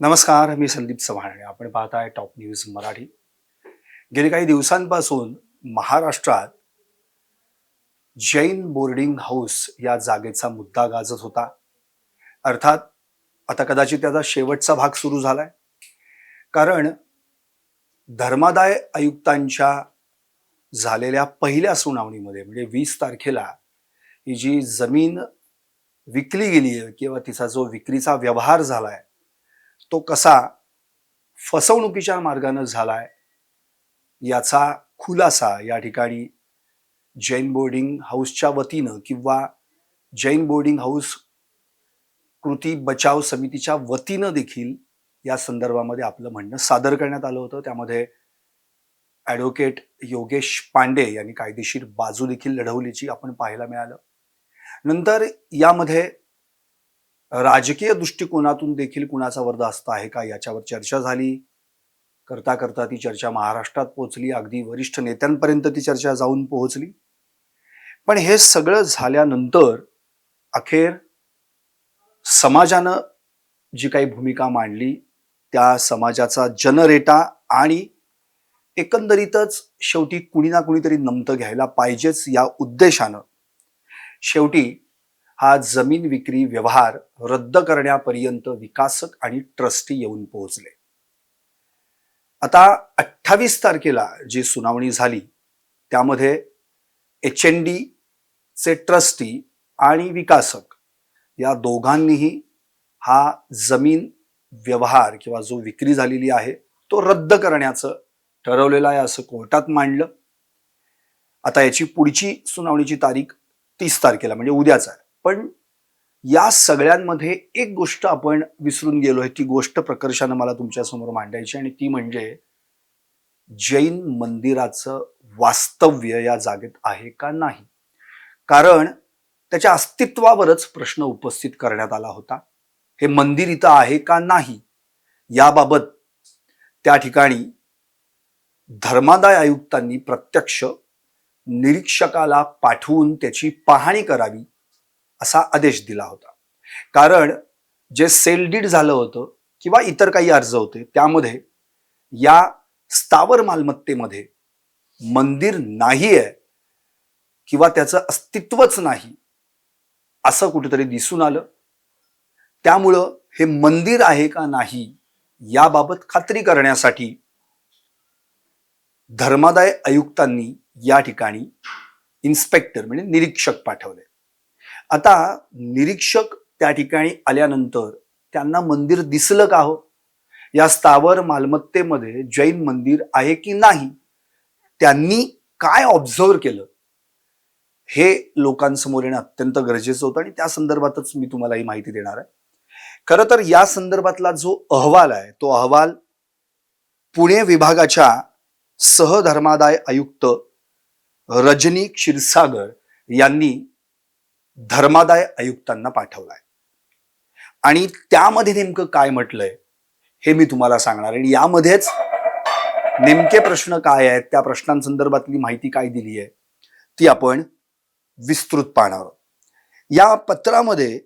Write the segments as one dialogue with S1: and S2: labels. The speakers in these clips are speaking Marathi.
S1: नमस्कार मी संदीप चव्हाण आणि आपण पाहताय टॉप न्यूज मराठी. गेले काही दिवसांपासून महाराष्ट्रात जैन बोर्डिंग हाऊस या जागेचा मुद्दा गाजत होता. अर्थात आता कदाचित त्याचा शेवटचा भाग सुरू झालाय. कारण धर्मादाय आयुक्तांच्या झालेल्या पहिल्या सुनावणीमध्ये म्हणजे वीस तारखेला ही जी जमीन विकली गेली आहे किंवा तिचा जो विक्रीचा व्यवहार झालाय तो कसा फसवणुकीच्या मार्गानं झालाय याचा खुलासा या ठिकाणी जैन बोर्डिंग हाऊसच्या वतीनं किंवा जैन बोर्डिंग हाऊस कृती बचाव समितीच्या वतीनं देखील या संदर्भामध्ये आपलं म्हणणं सादर करण्यात आलं होतं. त्यामध्ये ॲडव्होकेट योगेश पांडे यांनी कायदेशीर बाजू देखील लढवल्याची आपण पाहायला मिळालं. नंतर यामध्ये राजकीय दृष्टिकोनातून देखील कुणाचा वरदास्त आहे का याच्यावर चर्चा झाली. करता करता ती चर्चा महाराष्ट्रात पोहोचली. अगदी वरिष्ठ नेत्यांपर्यंत ती चर्चा जाऊन पोहोचली. पण हे सगळं झाल्यानंतर अखेर समाजानं जी काही भूमिका मांडली त्या समाजाचा जनरेटा आणि एकंदरीतच शेवटी कुणी ना कुणीतरी नमतं घ्यायला पाहिजेच या उद्देशानं. शेवटी हा जमीन विक्री व्यवहार रद्द करण्यापर्यंत विकासक आणि ट्रस्टी येऊन पोहोचले. आता अठ्ठावीस तारखेला जी सुनावणी झाली त्यामध्ये एच एन डी चे ट्रस्टी आणि विकासक या दोघांनीही हा जमीन व्यवहार किंवा जो विक्री झालेली आहे तो रद्द करण्याचं ठरवलेलं आहे असं कोर्टात मांडलं. आता याची पुढची सुनावणीची तारीख तीस तारखेला म्हणजे उद्याच आहे. पण या सगळ्यांमध्ये एक गोष्ट आपण विसरून गेलो आहे. ती गोष्ट प्रकर्षानं मला तुमच्यासमोर मांडायची आणि ती म्हणजे जैन मंदिराचं वास्तव्य या जागेत आहे का नाही? कारण त्याच्या अस्तित्वावरच प्रश्न उपस्थित करण्यात आला होता. हे मंदिर इथं आहे का नाही? याबाबत त्या ठिकाणी धर्मादाय आयुक्तांनी प्रत्यक्ष निरीक्षकाला पाठवून त्याची पाहणी करावी. असा आदेश दिला होता. कारण जे सेल डीड झालं होतं किंवा इतर काही अर्ज होते त्यामध्ये या स्थावर मालमत्तेमध्ये मंदिर नाही आहे किंवा त्याचं अस्तित्वच नाही असं कुठेतरी दिसून आलं. त्यामुळं हे मंदिर आहे का नाही याबाबत खात्री करण्यासाठी धर्मादाय आयुक्तांनी या ठिकाणी इन्स्पेक्टर म्हणजे निरीक्षक पाठवले. आता निरीक्षक त्या ठिकाणी आल्यानंतर त्यांना मंदिर दिसलं का हो? या स्थावर मालमत्तेमध्ये जैन मंदिर आहे की नाही? त्यांनी काय ऑब्झर्व केलं? हे लोकांसमोर येणं अत्यंत गरजेचं होतं आणि त्या संदर्भातच मी तुम्हाला ही माहिती देणार आहे. खरं तर या संदर्भातला जो अहवाल आहे तो अहवाल पुणे विभागाच्या सहधर्मादाय आयुक्त रजनी क्षीरसागर यांनी धर्मादाय आयुक्तांना पाठवलाय. आणि त्यामध्ये नेमकं काय म्हटलंय हे मी तुम्हाला सांगणार. आणि यामध्येच नेमके प्रश्न काय आहेत त्या प्रश्नांसंदर्भातली माहिती काय दिली आहे ती आपण विस्तृत पाहणार या पत्रामध्ये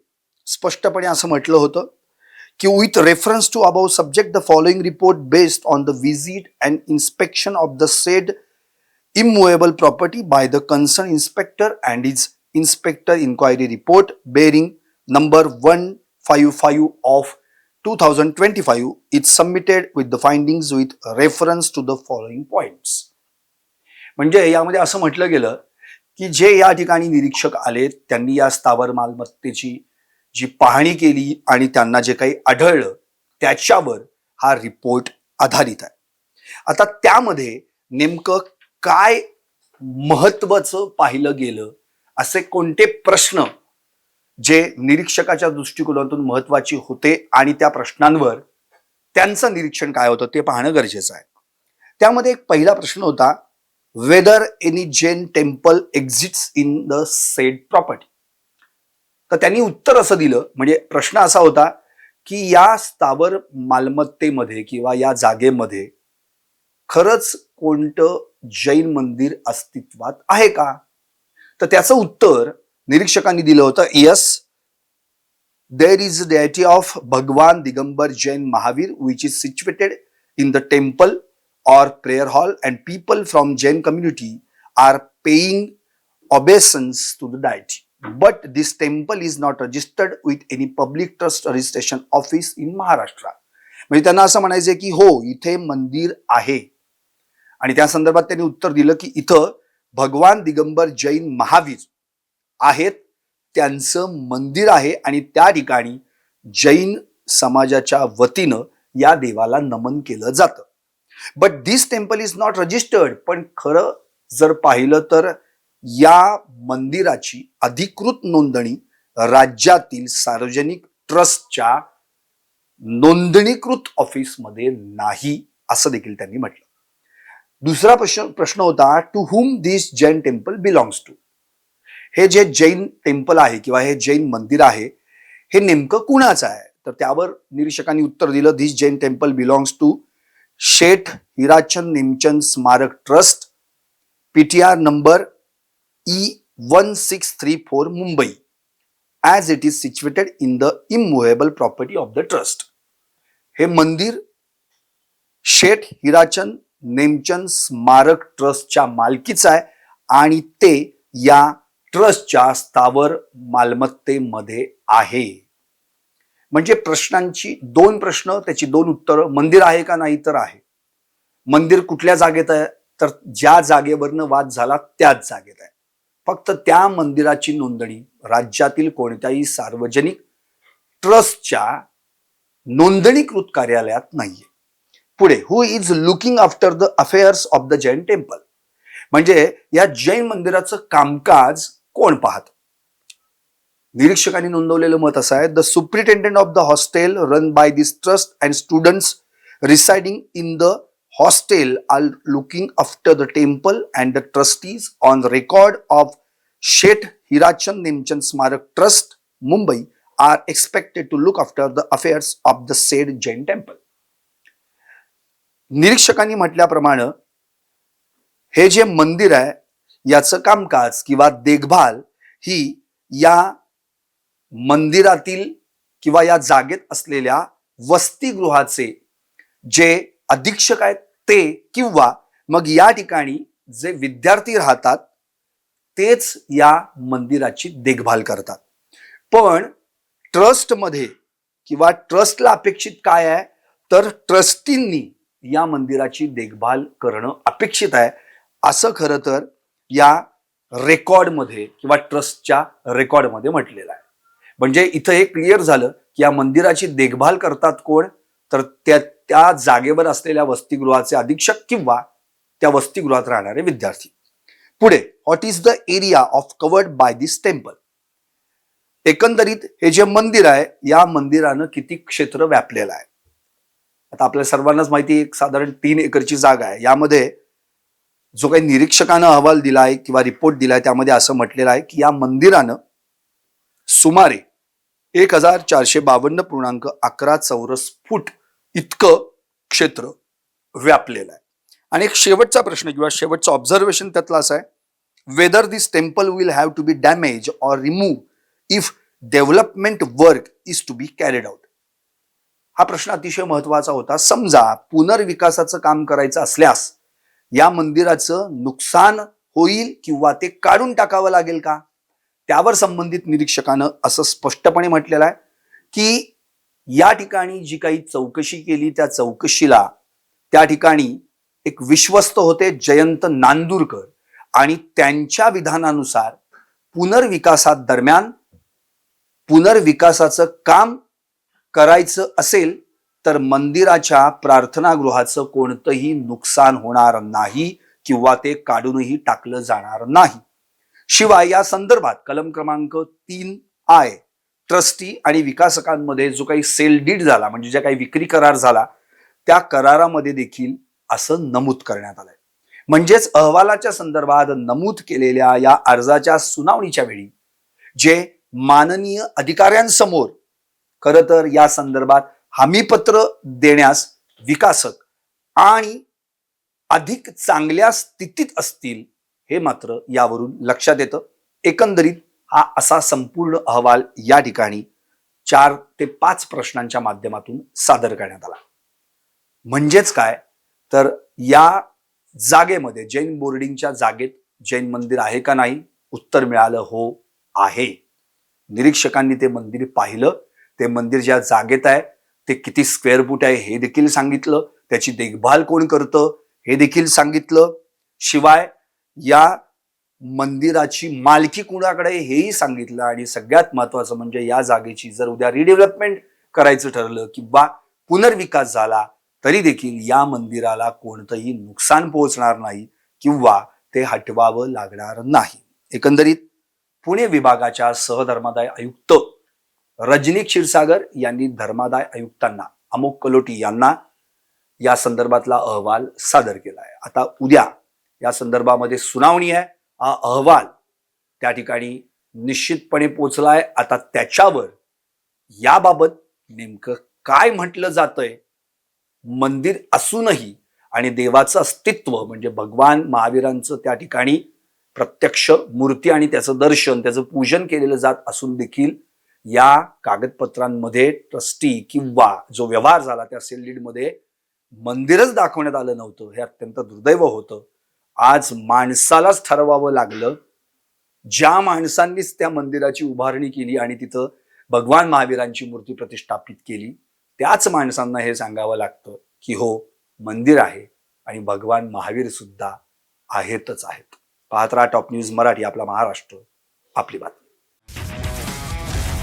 S1: स्पष्टपणे असं म्हटलं होतं की with reference to above subject the following report based on the visit and inspection of the said immovable property by the concern inspector and is inspector inquiry report bearing number 155 of 2025 is submitted with the findings with reference to the following points. म्हणजे यामध्ये असं म्हटलं गेलं की जे या ठिकाणी निरीक्षक आले त्यांनी या स्थावर मालमत्तेची जी पाहणी केली आणि त्यांना जे काही आढळलं त्याच्यावर हा रिपोर्ट आधारित आहे. आता त्यामध्ये नेमकं काय महत्वाचं पाहिलं गेलं असे कोणते प्रश्न जे निरीक्षकाच्या दृष्टिकोनातून महत्त्वाचे होते आणि त्या प्रश्नांवर त्यांचं निरीक्षण काय होतं ते पाहणं गरजेचं आहे. त्यामध्ये एक पहिला प्रश्न होता whether any Jain temple exists in the said property तर त्यांनी उत्तर असं दिलं म्हणजे प्रश्न असा होता की या स्थावर मालमत्तेमध्ये किंवा या जागेमध्ये खरंच कोणतं जैन मंदिर अस्तित्वात आहे का? तर त्याचं उत्तर निरीक्षकांनी दिलं होतं. Yes there is the deity of Bhagwan Digambar Jain Mahavir which is situated in the temple or prayer hall and people from Jain community are paying obeisance to the deity but this temple is not registered with any public trust registration office in Maharashtra म्हणजे त्यांना असं म्हणायचंय की हो इथे मंदिर आहे. आणि त्या संदर्भात त्यांनी उत्तर दिलं की इथं भगवान दिगंबर जैन महावीर आहेत. त्यांचं मंदिर आहे आणि त्या ठिकाणी जैन समाजाच्या वतीनं या देवाला नमन केलं जातं. But this temple is not registered पण खरं जर पाहिलं तर या मंदिराची अधिकृत नोंदणी राज्यातील सार्वजनिक ट्रस्टच्या नोंदणीकृत ऑफिसमध्ये नाही असं देखील त्यांनी म्हटलं. दुसरा प्रश्न प्रश्न होता to whom this Jain temple belongs to हे जे जैन टेम्पल आहे किंवा हे जैन मंदिर आहे हे नेमकं कुणाचं आहे? तर त्यावर निरीक्षकांनी उत्तर दिलं this Jain temple belongs to Sheth Hirachand Nemchand Smarak trust PTR number E one six three four Mumbai as it is situated in the immovable property of the trust हे मंदिर शेठ हिराचंद नेमचंद स्मारक ट्रस्टच्या मालकीचं आहे आणि ते या ट्रस्टच्या स्थावर मालमत्तेमध्ये आहे. म्हणजे प्रश्नांची दोन प्रश्न त्याची दोन उत्तरं मंदिर आहे का नाही तर आहे. मंदिर कुठल्या जागेत आहे? तर ज्या जागेवरनं वाद झाला त्याच जागेत आहे. फक्त त्या मंदिराची नोंदणी राज्यातील कोणत्याही सार्वजनिक ट्रस्टच्या नोंदणीकृत कार्यालयात नाहीये. पुढे who is looking after the affairs of the Jain temple म्हणजे या जैन मंदिराचं कामकाज कोण पाहत? निरीक्षकांनी नोंदवलेलं मत असं आहे the superintendent of the hostel run by this trust and students residing in the hostel are looking after the temple and the trustees on record of Sheth Hirachand Nemchand Smarak trust Mumbai are expected to look after the affairs of the said Jain temple निरीक्षकांनी म्हटल्याप्रमाणे हे जे मंदिर आहे याचं कामकाज किंवा देखभाल ही या मंदिरातील किंवा या जागेत असलेल्या वसतिगृहाचे जे अधीक्षक आहेत ते किंवा मग या ठिकाणी जे विद्यार्थी राहतात तेच या मंदिराची देखभाल करतात. पण ट्रस्टमध्ये किंवा ट्रस्टला अपेक्षित काय आहे तर ट्रस्टींनी या मंदिराची देखभाल करणं अपेक्षित आहे. असं खरं तर या रेकॉर्डमध्ये किंवा ट्रस्टच्या रेकॉर्डमध्ये म्हटलेलं आहे. म्हणजे इथं हे क्लिअर झालं की या मंदिराची देखभाल करतात कोण? तर त्या त्या जागेवर असलेल्या वसतिगृहाचे अधीक्षक किंवा त्या वसतिगृहात राहणारे विद्यार्थी. पुढे what is the area of covered by this temple एकंदरीत हे जे मंदिर आहे या मंदिरानं किती क्षेत्र व्यापलेलं आहे? आता आपल्या सर्वांनाच माहिती एक साधारण तीन एकरची जागा आहे. यामध्ये जो काही निरीक्षकानं अहवाल दिलाय किंवा रिपोर्ट दिलाय त्यामध्ये असं म्हटलेलं आहे की या मंदिरानं सुमारे एक हजार चारशे बावन्न पूर्णांक अकरा चौरस फूट इतकं क्षेत्र व्यापलेलं आहे. आणि एक शेवटचा प्रश्न किंवा शेवटचं ऑब्झर्वेशन त्यातला असं आहे whether this temple will have to be damage or remove if development work is to be carried out हा प्रश्न अतिशय महत्त्वाचा होता. समजा पुनर्विकासाचं काम करायचं असल्यास या मंदिराचं नुकसान होईल किंवा ते काढून टाकावं लागेल का? त्यावर संबंधित निरीक्षकानं असं स्पष्टपणे म्हटलेलं आहे की या ठिकाणी जी काही चौकशी केली त्या चौकशीला त्या ठिकाणी एक विश्वस्त होते जयंत नांदूरकर आणि त्यांच्या विधानानुसार पुनर्विकासात दरम्यान पुनर्विकासाचं काम करायचं असेल तर मंदिराच्या प्रार्थनागृहाचं कोणतंही नुकसान होणार नाही किंवा ते काढूनही टाकलं जाणार नाही. शिवाय या संदर्भात कलम क्रमांक तीन आय ट्रस्टी आणि विकासकांमध्ये जो काही सेल डीड झाला म्हणजे ज्या काही विक्री करार झाला त्या करारामध्ये देखील असं नमूद करण्यात आलंय. म्हणजेच अहवालाच्या संदर्भात नमूद केलेल्या या अर्जाच्या सुनावणीच्या वेळी जे माननीय अधिकाऱ्यांसमोर खर तर या संदर्भात हमीपत्र देण्यास विकासक आणि अधिक चांगल्या स्थितीत असतील हे मात्र यावरून लक्षात येतं. एकंदरीत हा असा संपूर्ण अहवाल या ठिकाणी चार ते पाच प्रश्नांच्या माध्यमातून सादर करण्यात आला. म्हणजेच काय? तर या जागेमध्ये जैन बोर्डिंगच्या जागेत जैन मंदिर आहे का नाही? उत्तर मिळालं हो आहे. निरीक्षकांनी ते मंदिर पाहिलं. ते मंदिर ज्या जागेत आहे ते किती स्क्वेअर फूट आहे हे देखील सांगितलं. त्याची देखभाल कोण करतं हे देखील सांगितलं. शिवाय या मंदिराची मालकी कुणाकडे हेही सांगितलं. आणि सगळ्यात महत्वाचं म्हणजे या जागेची जर उद्या रिडेव्हलपमेंट करायचं ठरलं किंवा पुनर्विकास झाला तरी देखील या मंदिराला कोणतंही नुकसान पोहोचणार नाही किंवा ते हटवावं लागणार नाही. एकंदरीत पुणे विभागाच्या सहधर्मादाय आयुक्त रजनी क्षीरसागर यांनी धर्मादाय आयुक्तांना अमोक कलोटी यांना या संदर्भातला अहवाल सादर केला आहे आता उद्या या संदर्भामध्ये सुनावणी आहे. हा अहवाल त्या ठिकाणी निश्चितपणे पोचलाय. आता त्याच्यावर याबाबत नेमकं काय म्हटलं जातंय? मंदिर असूनही आणि देवाचं अस्तित्व म्हणजे भगवान महावीरांचं त्या ठिकाणी प्रत्यक्ष मूर्ती आणि त्याचं दर्शन त्याचं पूजन केलेलं जात असून देखील या कागदपत्रांमध्ये ट्रस्टी किंवा जो व्यवहार झाला त्या सेल लीडमध्ये मंदिरच दाखवण्यात आलं नव्हतं. हे अत्यंत दुर्दैव होतं. आज माणसालाच ठरवावं लागलं. ज्या माणसांनीच त्या मंदिराची उभारणी केली आणि तिथं भगवान महावीरांची मूर्ती प्रतिष्ठापित केली त्याच माणसांना हे सांगावं लागतं की हो मंदिर आहे आणि भगवान महावीर सुद्धा आहेतच आहेत. पाहत राहा टॉप न्यूज मराठी आपला महाराष्ट्र आपली बातमी.